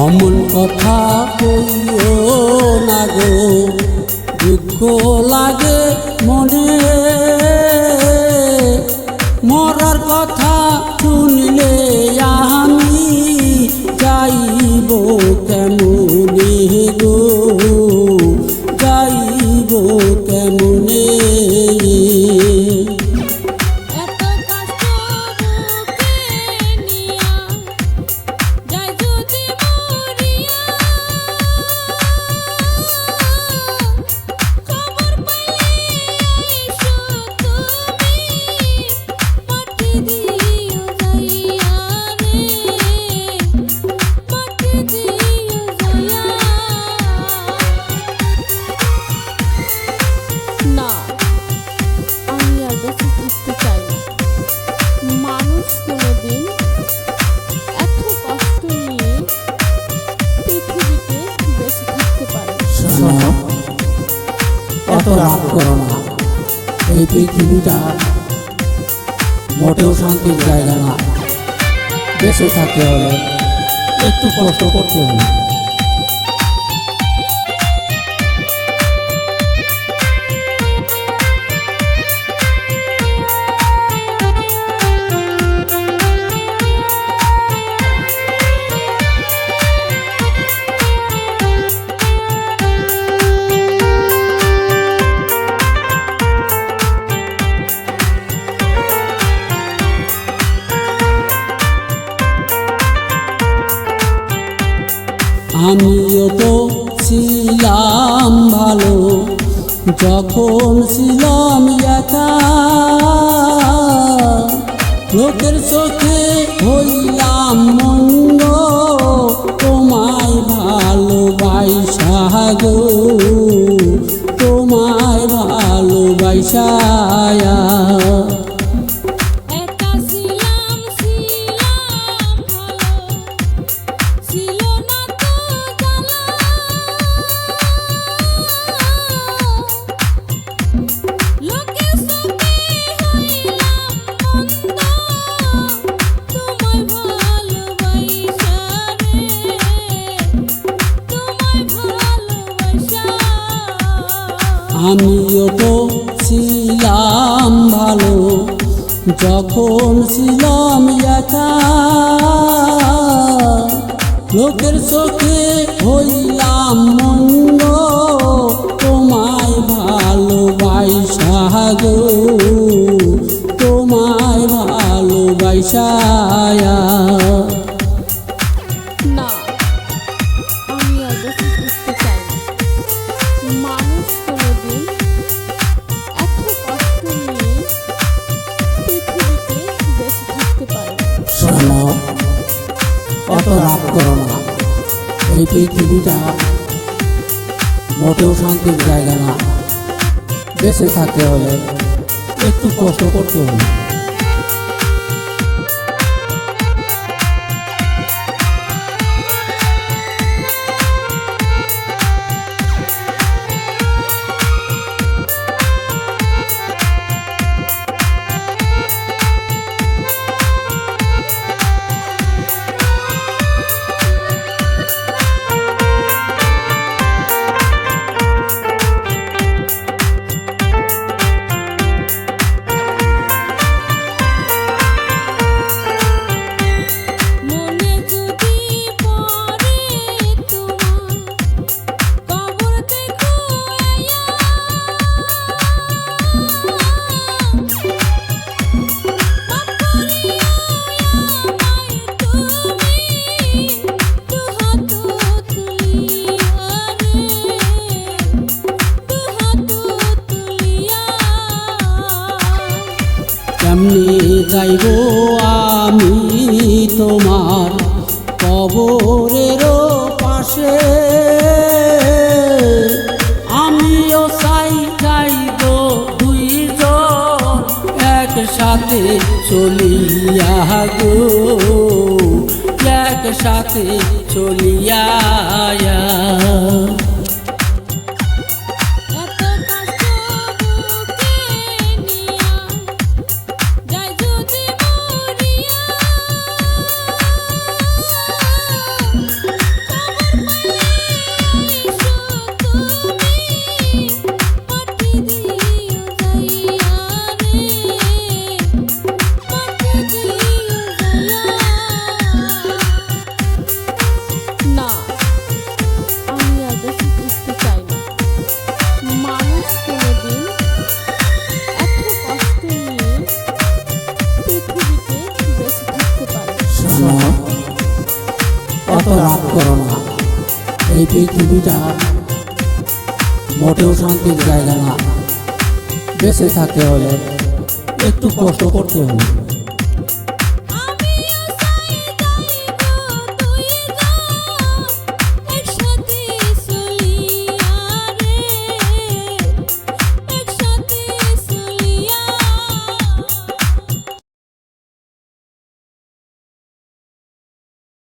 অমন কথা কইও না গো দুঃখ লাগে মনে। মরার কথা শুনলে আমি রাগ করো না এই পৃথিবীটা মোটেও শান্তির জায়গা না। বেঁচে থাকতে হলে একটু কষ্ট করতে হবে। আমিও তো ছিলাম ভালো, যখন ছিলাম লোকের চোখে হইলাম মন্দ তোমায় ভালোবাসা গো তোমায় ভালোবাসায়া আমিও তো ছিলাম ভালো যখন ছিলাম একা। লোকের চোখে হইলাম অত রাগ করো না। এই পৃথিবীটা মোটেও শান্তির জায়গা না। বেঁচে থাকতে হলে একটু কষ্ট করতে হবে। যাইব আমি তোমার কবরের পাশে। আমিও চাই যাইব দুইজন একসাথে চলিয়া গো। একসাথে চলিয়া করো না। এই পৃথিবীটা মোটেও শান্তির জায়গা না। বেঁচে থাকতে হলে একটু কষ্ট করতে হবে।